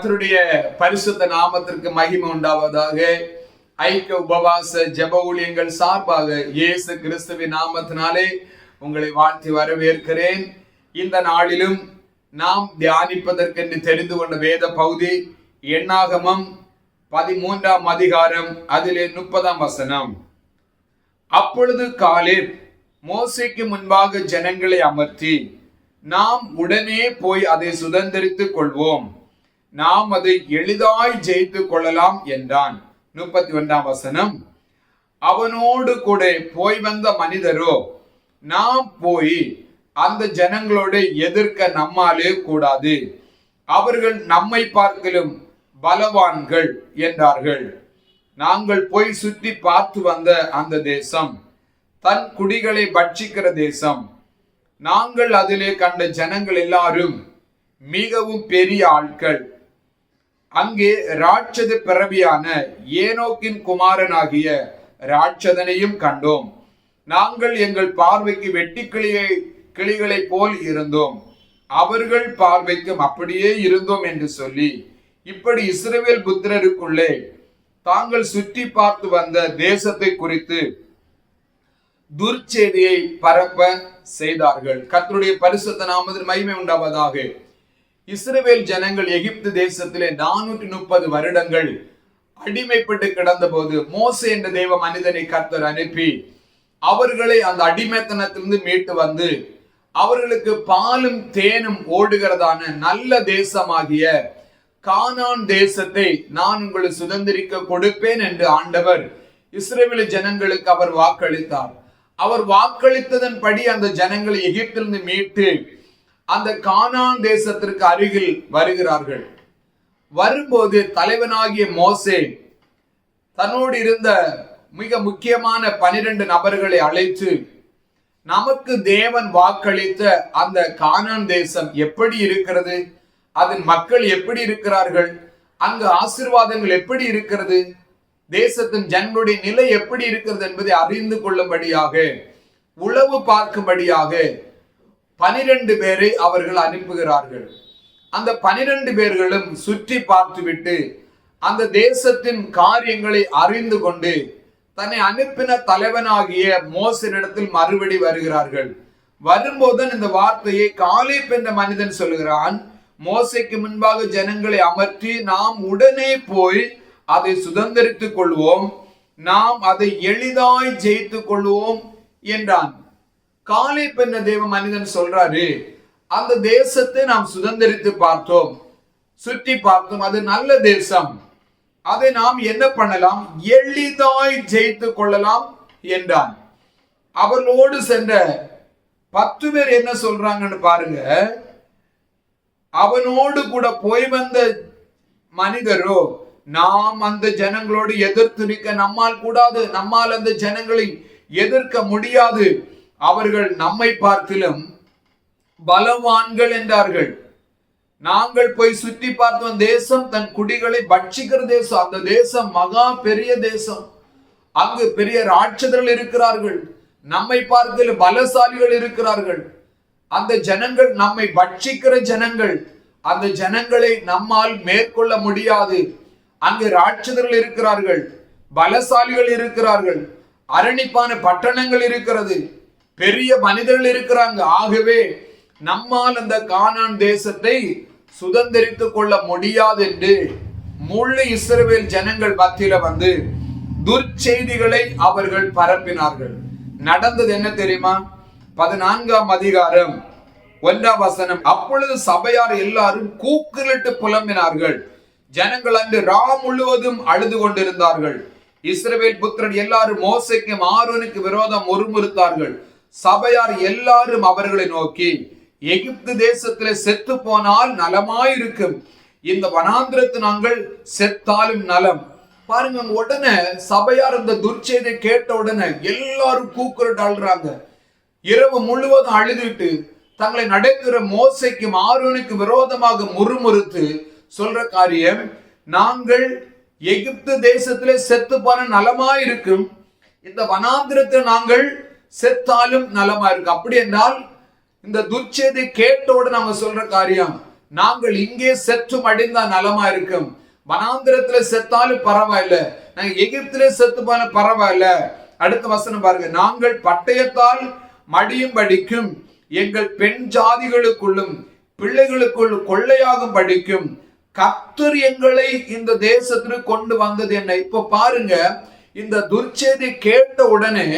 கர்த்தருடைய பரிசுத்த நாமத்திற்கு மகிமை உண்டாவதாக. ஐக்கிய உபவாச ஜெப ஊழியங்கள் சார்பாக இயேசு கிறிஸ்துவின் நாமத்தினாலே உங்களை வாழ்த்தி வரவேற்கிறேன். இந்த நாளிலும் நாம் தியானிப்பதற்கென்று தெரிந்து கொண்ட வேத பகுதி எண்ணாகமம் பதிமூன்றாம் அதிகாரம் அதிலே முப்பதாம் வசனம். அப்பொழுது காலில் மோசைக்கு முன்பாக ஜனங்களை அமர்த்தி நாம் உடனே போய் அதை சுதந்திரித்துக் கொள்வோம். நாம் அதை எளிதாய் ஜெயித்து கொள்ளலாம் என்றான். முப்பத்தி ஒன்றாம் வசனம். அவனோடு கூட போய் வந்த மனிதரோ நாம் போய் அந்த ஜனங்களோடு எதிர்க்க நம்மாலே கூடாது. அவர்கள் நம்மை பார்க்கலும் பலவான்கள் என்றார்கள். நாங்கள் போய் சுற்றி பார்த்து வந்த அந்த தேசம் தன் குடிகளை பட்சிக்கிற தேசம். நாங்கள் அதிலே கண்ட ஜனங்கள் எல்லாரும் மிகவும் பெரிய ஆட்கள். அங்கே ராட்சத பிறவியான ஏனோக்கின் குமாரனாகிய ராட்சதனையும் கண்டோம். நாங்கள் எங்கள் பார்வைக்கு வெட்டி கிளியை கிளிகளைப் போல் இருந்தோம். அவர்கள் பார்வைக்கும் அப்படியே இருந்தோம் என்று சொல்லி இப்படி இஸ்ரவேல் புத்திரருக்குள்ளே தாங்கள் சுற்றி பார்த்து வந்த தேசத்தை குறித்து துர்ச்செய்தியை பரப்ப செய்தார்கள். கத்தருடைய பரிசுத்த நாமதில் மகிமை உண்டாவதாக. இஸ்ரேல் ஜனங்கள் எகிப்து தேசத்திலே நானூற்றி முப்பது வருடங்கள் அடிமைப்பட்டு கிடந்த போது மோசே என்ற தெய்வ மனிதனை கர்த்தர் அனுப்பி அவர்களை அந்த அடிமைத்தனத்திலிருந்து மீட்டு வந்து அவர்களுக்கு பாலும் தேனும் ஓடுகிறதான நல்ல தேசமாகிய கானான் தேசத்தை நான் உங்களுக்கு சுதந்திரிக்க கொடுப்பேன் என்று ஆண்டவர் இஸ்ரேல் ஜனங்களுக்கு அவர் வாக்களித்தார். அவர் வாக்களித்ததன்படி அந்த ஜனங்களை எகிப்திலிருந்து மீட்டு அந்த கானான் தேசத்திற்கு அருகில் வருகிறார்கள். வரும்போது தலைவனாகிய மோசே தன்னோடு இருந்த மிக முக்கியமான பனிரெண்டு நபர்களை அழைத்து நமக்கு தேவன் வாக்களித்த அந்த கானான் தேசம் எப்படி இருக்கிறது? அதன் மக்கள் எப்படி இருக்கிறார்கள்? அங்கு ஆசிர்வாதங்கள் எப்படி இருக்கிறது? தேசத்தின் ஜனங்களுடைய நிலை எப்படி இருக்கிறது என்பதை அறிந்து கொள்ளும்படியாக உளவு பார்க்கும்படியாக பனிரெண்டு பேரை அவர்கள் அனுப்புகிறார்கள். அந்த பனிரெண்டு பேர்களும் சுற்றி பார்த்துவிட்டு அந்த தேசத்தின் காரியங்களை அறிந்து கொண்டு தன்னை அனுப்பின தலைவனாகிய மோசனிடத்தில் மறுபடி வருகிறார்கள். வரும்போதுதான் இந்த வார்த்தையை காலேப் என்ற மனிதன் சொல்லுகிறான் மோசைக்கு முன்பாக ஜனங்களை அமர்த்தி நாம் உடனே போய் அதை சுதந்திரித்துக் கொள்வோம். நாம் அதை எளிதாய் ஜெயித்துக் கொள்வோம் என்றான். காலை பெண்ண தேவ மனிதன் சொல்றாரு. அந்த தேசத்தை நாம் சுதந்திரித்து பார்த்தோம். சுற்றி பார்த்தோம். அது நல்ல தேசம். அதை நாம் என்ன பண்ணலாம்? எளிதாய் ஜெயித்து கொள்ளலாம் என்றான். அவர்களோடு சென்ற பத்து பேர் என்ன சொல்றாங்கன்னு பாருங்க. அவனோடு கூட போய் வந்த மனிதரோ நாம் அந்த ஜனங்களோடு எதிர்த்து நிற்க நம்மால் கூடாது. நம்மால் அந்த ஜனங்களை எதிர்க்க முடியாது. அவர்கள் நம்மை பார்த்திலும் பலவான்கள் என்றார்கள். நாங்கள் போய் சுற்றி பார்த்தோம் தேசம் தன் குடிகளை பட்சிக்கிற தேசம் அந்த தேசம் மகா பெரிய தேசம். அங்கு பெரிய ராட்சதர்கள் இருக்கிறார்கள். நம்மை பார்க்கல பலசாலிகள் இருக்கிறார்கள். அந்த ஜனங்கள் நம்மை பட்சிக்கிற ஜனங்கள். அந்த ஜனங்களை நம்மால் மேற்கொள்ள முடியாது. அங்கு ராட்சதர்கள் இருக்கிறார்கள் பலசாலிகள் இருக்கிறார்கள். அரணிப்பான பட்டணங்கள் இருக்கிறது. பெரிய மனிதர்கள் இருக்கிறாங்க. ஆகவே நம்மால் அந்த கானான் தேசத்தை சுதந்திரித்துக் கொள்ள முடியாது என்று முழு இஸ்ரவேல் ஜனங்கள் மத்தியில வந்து துர்ச்செய்திகளை அவர்கள் பரப்பினார்கள். நடந்தது என்ன தெரியுமா? பதினான்காம் அதிகாரம் ஒன்றாம் வசனம். அப்பொழுது சபையார் எல்லாரும் கூக்குலிட்டு புலம்பினார்கள். ஜனங்கள் அன்று ரா முழுவதும் அழுது கொண்டிருந்தார்கள். இஸ்ரவேல் புத்திரன் எல்லாரும் மோசைக்கும் ஆரோனுக்கு விரோதம் ஒருமுறுத்தார்கள் சபையார் எல்லாரும் அவர்களை நோக்கி எகிப்து தேசத்திலே செத்து போனால் நலமாயிருக்கும். இந்த வனாந்திரத்து நாங்கள் செத்தாலும் நலம். பாருங்க உடனே சபையார் இந்த துர்ச்செய்தை கேட்ட உடனே எல்லாரும் கூக்குரட்டு அழுறாங்க இரவு முழுவதும் அழுதுட்டு தங்களை நடக்கிற மோசைக்கும் ஆரோனுக்கு விரோதமாக முறுமுறுத்து சொல்ற காரியம் நாங்கள் எகிப்து தேசத்திலே செத்து போன நலமாயிருக்கும். இந்த வனாந்திரத்தை நாங்கள் செத்தாலும் நலமா இருக்கு. அப்படி என்றால் இந்த துர்ச்செய்தி கேட்டோடு நாங்க சொல்ற காரியம் நாங்கள் இங்கே செத்து மடிந்தா நலமா இருக்கும். வனாந்திரத்துல செத்தாலும் பரவாயில்ல. நாங்க எகிப்திலே செத்து போன பரவாயில்ல. அடுத்த வசனம் பாருங்க. நாங்கள் பட்டயத்தால் மடியும் படிக்கும் எங்கள் பெண் ஜாதிகளுக்குள்ளும் பிள்ளைகளுக்குள் கொள்ளையாகும் படிக்கும் கத்தர் எங்களை இந்த தேசத்துக்கு கொண்டு வந்தது என்ன? இப்ப பாருங்க இந்த துர்ச்செய்தி கேட்ட உடனே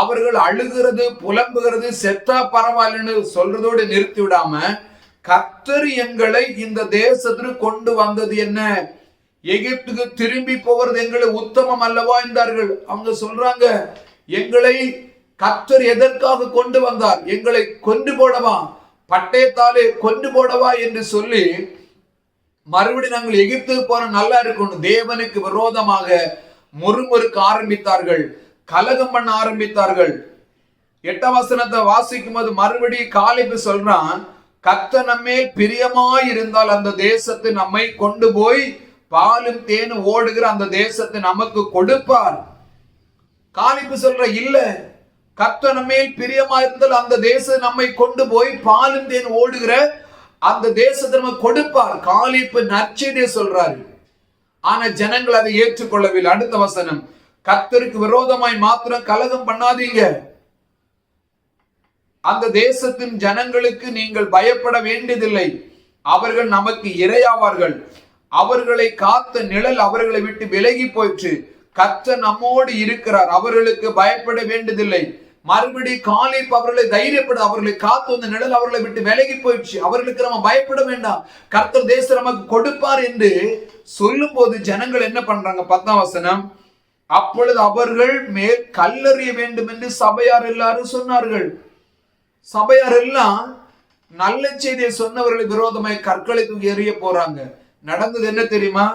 அவர்கள் அழுகிறது புலம்புகிறது செத்தா பரவாயில்லன்னு சொல்றதோடு நிறுத்தி விடாம கத்தர் எங்களை இந்த தேசத்திற்கு கொண்டு வந்தது என்ன? எகிப்துக்கு திரும்பி போகிறது எங்களை உத்தமம் அல்லவா என்றார்கள். அவங்க சொல்றாங்க எங்களை கத்தர் எதற்காக கொண்டு வந்தார்? எங்களை கொண்டு போடவா? பட்டயத்தாலே கொண்டு போடவா என்று சொல்லி மறுபடி நாங்கள் எகிப்துக்கு போன நல்லா இருக்கணும் தேவனுக்கு விரோதமாக முறுமுறுக்க ஆரம்பித்தார்கள். கலகம் பண்ண ஆரம்பித்தார்கள். எட்டாம் வசனத்தை வாசிக்கும் போது மறுபடி காலிப்பு சொல்றான் கத்த நம்மேல் பிரியமாய் இருந்தால் அந்த தேசத்தை நம்மை கொண்டு போய் பாலும் தேனும் ஓடுகிற அந்த தேசத்தை நமக்கு கொடுப்பார். காலிப்பு சொல்ற இல்ல கத்த நம்மேல் பிரியமா இருந்தால் அந்த தேசம் நம்மை கொண்டு போய் பாலும் தேன் ஓடுகிற அந்த தேசத்தை நம்ம கொடுப்பார். காலிப்பு நற்செய்தியை சொல்றாரு. ஆனா ஜனங்கள் அதை ஏற்றுக்கொள்ளவில்லை. அடுத்த வசனம் கத்தருக்கு விரோதமாய் மாத்திரம் கலகம் பண்ணாதீங்க. அந்த தேசத்தின் ஜனங்களுக்கு நீங்கள் பயப்பட வேண்டியதில்லை. அவர்கள் நமக்கு இரையாவார்கள். அவர்களை காத்த நிழல் அவர்களை விட்டு விலகி போயிற்று. கத்த நம்மோடு இருக்கிறார். அவர்களுக்கு பயப்பட வேண்டியதில்லை. மறுபடி காலிப் அவர்களை தைரியப்பட. அவர்களை காத்து வந்த நிழல் அவர்களை விட்டு விலகி போயிடுச்சு அவர்களுக்கு நம்ம பயப்பட வேண்டாம். கர்த்தர் தேசம் நமக்கு கொடுப்பார் என்று சொல்லும் போது ஜனங்கள் என்ன பண்றாங்க? பத்தாம் வசனம். அப்பொழுது அவர்கள் மேல் கல்லறிய வேண்டும் என்று சபையார் எல்லாரும் சொன்னார்கள். சபையார் எல்லாம் நல்ல செய்தியை சொன்னவர்களை விரோதமாய் கற்களை தூக்கி எறிய போறாங்க. நடந்தது என்ன தெரியுமா?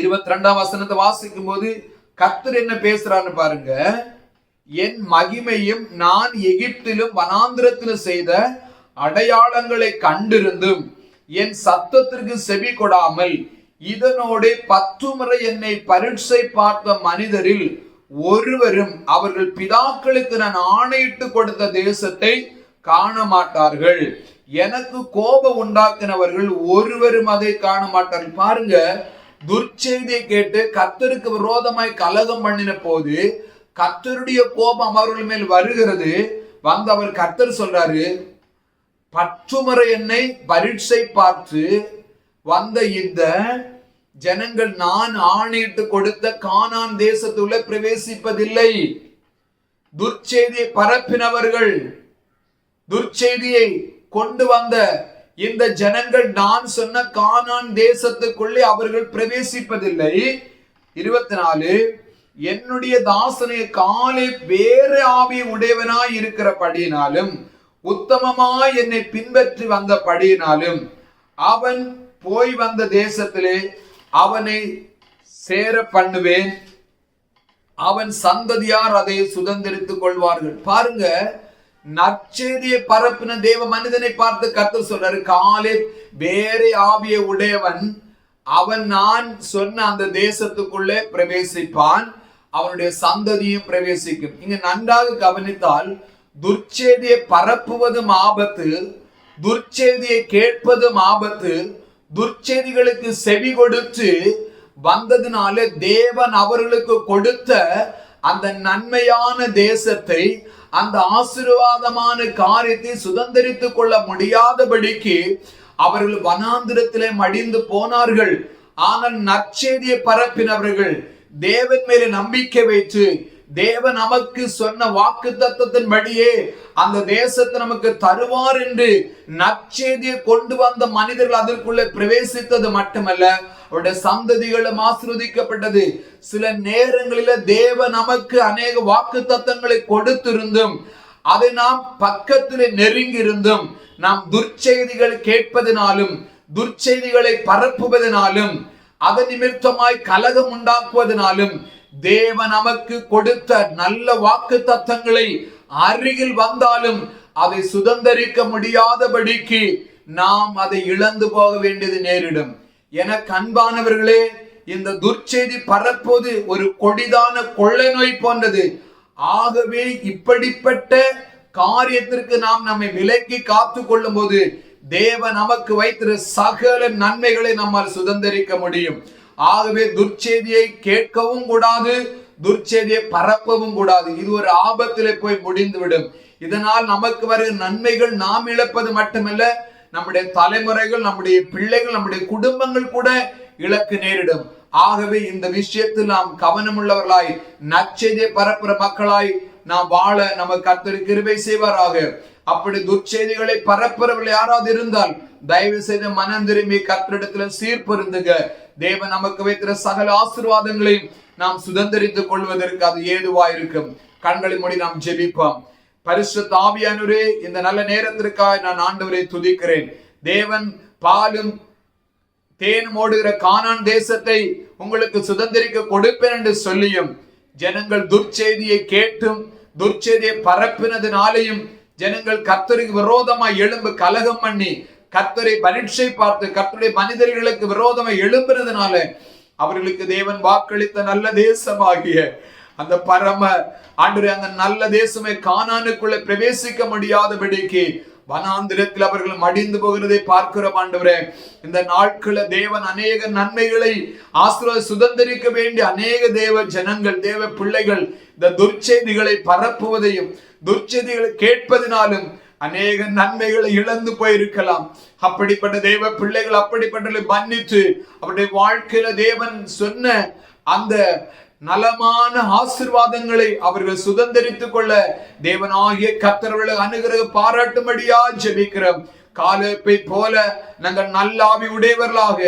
இருபத்தி ரெண்டாம் வசனத்தை வாசிக்கும் போது கத்தர் என்ன பேசுறான்னு பாருங்க. என் மகிமையும் நான் எகிப்திலும் வனாந்திரத்திலும் செய்த அடையாளங்களை கண்டிருந்தும் என் சத்தத்திற்கு செவி கொடாமல் இதனோடு பத்து முறை என்னை பரீட்சை பார்த்த மனிதரில் ஒருவரும் அவர்கள் பிதாக்களுக்கு நான் ஆணையிட்டு கொடுத்த தேசத்தை காண மாட்டார்கள் எனக்கு கோபம் உண்டாக்கினவர்கள் ஒருவரும் அதை காண மாட்டார்கள் பாருங்க துர்ச்செய்தியை கேட்டு கர்த்தருக்கு விரோதமாய் கலகம் பண்ணின போது கர்த்தருடைய கோபம் அவர்கள் மேல் வருகிறது. வந்து அவர் கர்த்தர் சொல்றாரு பற்றுமுறை என்னை பரீட்சை பார்த்து வந்த இந்த ஜனங்கள் நான் ஆணையிட்டு கொடுத்த கானான் தேசத்துள்ள பிரவேசிப்பதில்லை. துர்ச்செய்தியை பரப்பினவர்கள் துர்ச்செய்தியை கொண்டு வந்த இந்த ஜனங்கள் நான் சொன்ன கானான் தேசத்துக்குள்ளே அவர்கள் பிரவேசிப்பதில்லை. இருபத்தி நாலு என்னுடைய தாசனை காலை வேறு ஆவி உடையவனாய் இருக்கிறபடியினாலும் உத்தமமாய் என்னை பின்பற்றி வந்த படியினாலும் அவன் போய் வந்த தேசத்திலே அவனை சேர பண்ணுவேன். அவன் சந்ததியார் அதை சுதந்திரித்துக் கொள்வார்கள். பாருங்க நற்செய்தியை பரப்பின தேவ மனிதனை பார்த்து கத்து சொல்றாரு காலே வேறு ஆவிய உடையவன். அவன் நான் சொன்ன அந்த தேசத்துக்குள்ளே பிரவேசிப்பான். அவனுடைய சந்ததியும் பிரவேசிக்கும். இங்க நன்றாக கவனித்தால் துர்ச்செய்தியை பரப்புவதும் ஆபத்து துர்ச்செய்தியை கேட்பதும் ஆபத்து துர்ச்செய்திகளுக்கு செவி கொடுத்து வந்ததுனால தேவன் அவர்களுக்கு கொடுத்த அந்த நன்மையான தேசத்தை அந்த ஆசீர்வாதமான காரியத்தை சுதந்திரித்து கொள்ள முடியாதபடிக்கு அவர்கள் வனாந்திரத்திலே மடிந்து போனார்கள். ஆனால் நற்செய்தியை பரப்பினவர்கள் தேவன் மேலே நம்பிக்கை வைத்து தேவன் நமக்கு சொன்ன வாக்கு தத்துவத்தின்படியே அந்த தேசத்தை நமக்கு தருவார் என்று நற்செய்தியை கொண்டு வந்த மனிதர்கள் அதற்குள்ளே பிரவேசித்தது மட்டுமல்ல அவருடைய சந்ததிகளும் ஆசிர்வதிக்கப்பட்டது. சில நேரங்களில தேவ நமக்கு அநேக வாக்கு தத்தங்களை கொடுத்திருந்தும் அதை நாம் பக்கத்திலே நெருங்கி இருந்தும் நாம் துர்ச்செய்திகள் கேட்பதினாலும் துர்ச்செய்திகளை பரப்புவதனாலும் அதன் நிமித்தமாய் கலகம் உண்டாக்குவதனாலும் தேவ நமக்கு கொடுத்த நல்ல வாக்கு தத்தங்களை அருகில் வந்தாலும் அதை சுதந்திரிக்க முடியாதபடிக்கு நாம் அதை இழந்து போக வேண்டியது நேரிடும். என கண்பானவர்களே இந்த துர்ச்செய்தி பரப்போது ஒரு கொடிதான கொள்ளை நோய் போன்றது. ஆகவே இப்படிப்பட்ட காரியத்திற்கு நாம் நம்மை விலக்கி காத்து கொள்ளும் போது தேவன் நமக்கு வைத்திரு சகல நன்மைகளை நம்மால் சுதந்திரிக்க முடியும். ஆகவே துர்ச்செய்தியை கேட்கவும் கூடாது துர்ச்செய்தியை பரப்பவும் கூடாது. இது ஒரு ஆபத்திலே போய் முடிந்துவிடும். இதனால் நமக்கு வருகிற நன்மைகள் நாம் இழப்பது மட்டுமல்ல நம்முடைய தலைமுறைகள் நம்முடைய பிள்ளைகள் நம்முடைய குடும்பங்கள் கூட இழக்கு நேரிடும். ஆகவே இந்த விஷயத்தில் நாம் கவனமுள்ளவர்களாய் நற்செய்தியை பரப்புற மக்களாய் நாம் வாழ நமக்கு கர்த்தர் கிருபை செய்வாராக. அப்படி துர்ச்செய்திகளை பரப்புறவர்கள் யாராவது இருந்தால் தயவு செய்து மனம் திரும்பி கத்திரிடத்துல சீர்பொருந்துக. தேவன் நமக்கு வைத்திருக்கிற சகல ஆசிர்வாதங்களையும் நாம் சுதந்திரித்துக் கொள்வதற்கு அது ஏதுவா இருக்கும் கண்களை மூடி நாம் ஜெபிப்போம். பரிசு ஆவியானவரே இந்த நல்ல நேரத்திற்காக நான் ஆண்டவரை துதிக்கிறேன். தேவன் பாலும் தேனும் ஓடுகிற கானான் தேசத்தை உங்களுக்கு சுதந்திரிக்க கொடுப்பேன் என்று சொல்லியும் ஜனங்கள் துர்ச்செய்தியை கேட்டும் துர்ச்செய்தியை பரப்பினதினாலேயும் ஜனங்கள் கர்த்தருக்கு விரோதமாய் எழும்பு கலகம் பண்ணி கர்த்தரை பரீட்சை பார்த்து கத்தருடைய மனிதர்களுக்கு விரோதமாக எழும்புறதுனால அவர்களுக்கு தேவன் வாக்களித்த நல்ல தேசமாகிய அந்த பரம ஆண்டு அந்த நல்ல தேசமே காணானுக்குள்ள பிரவேசிக்க முடியாதபடிக்கு வனாந்திரத்தில் அவர்கள் மடிந்து போகிறதை பார்க்கிறோம் ஆண்டவரே. இந்த நாட்கள தேவன் அநேக நன்மைகளை ஆசிரியர் சுதந்திரிக்க வேண்டிய அநேக தேவ ஜனங்கள் தேவ பிள்ளைகள் இந்த துர்ச்செய்திகளை பரப்புவதையும் துர்ச்செய்திகளை கேட்பதினாலும் அநேக நன்மைகளை இழந்து போயிருக்கலாம். அப்படிப்பட்ட தேவ பிள்ளைகள் அப்படிப்பட்ட மன்னித்து அவருடைய வாழ்க்கையில தேவன் சொன்ன அந்த நலமான ஆசிர்வாதங்களை அவர்கள் சுதந்திரித்துக் கொள்ள தேவனாகிய கத்தர்களை அனுகிரக பாராட்டும்படியா ஜெபிக்கிறோம். காலப்பை போல நாங்கள் நல்ல ஆவி உடையவர்களாக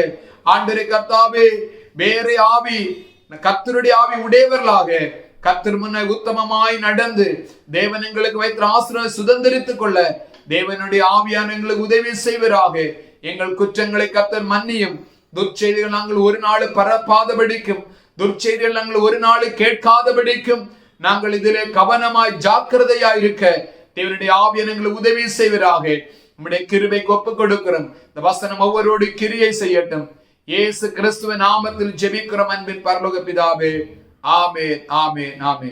ஆண்டரை கத்தாவே வேற ஆவி கத்தருடைய ஆவி உடையவர்களாக கத்தர் முன்ன உத்தமமாய் நடந்து தேவன் எங்களுக்கு வைத்த ஆசிரம் சுதந்திரித்துக் கொள்ள தேவனுடைய ஆவியான எங்களுக்கு உதவி செய்வராக. எங்கள் குற்றங்களை கத்தர் மன்னியும். துர்ச்செய்திகள் நாங்கள் ஒரு நாள் பரப்பாதபடிக்கும். துர்ச்செய்திகள் நாங்கள் ஒரு நாள் கேட்காதபடிக்கும். நாங்கள் இதிலே கவனமாய் ஜாக்கிரதையாய் இருக்க தேவனுடைய ஆவியன் எங்களுக்கு உதவி செய்வராக. நம்முடைய கிருபைக்கு ஒப்பு கொடுக்கிறோம். இந்த வசனம் ஒவ்வொருடைய கிரியை செய்யட்டும். இயேசு கிறிஸ்துவ நாமத்தில் ஜெபிக்கிறோம் அன்பின் பரலோக பிதாவே. ஆமே ஆமே ஆமே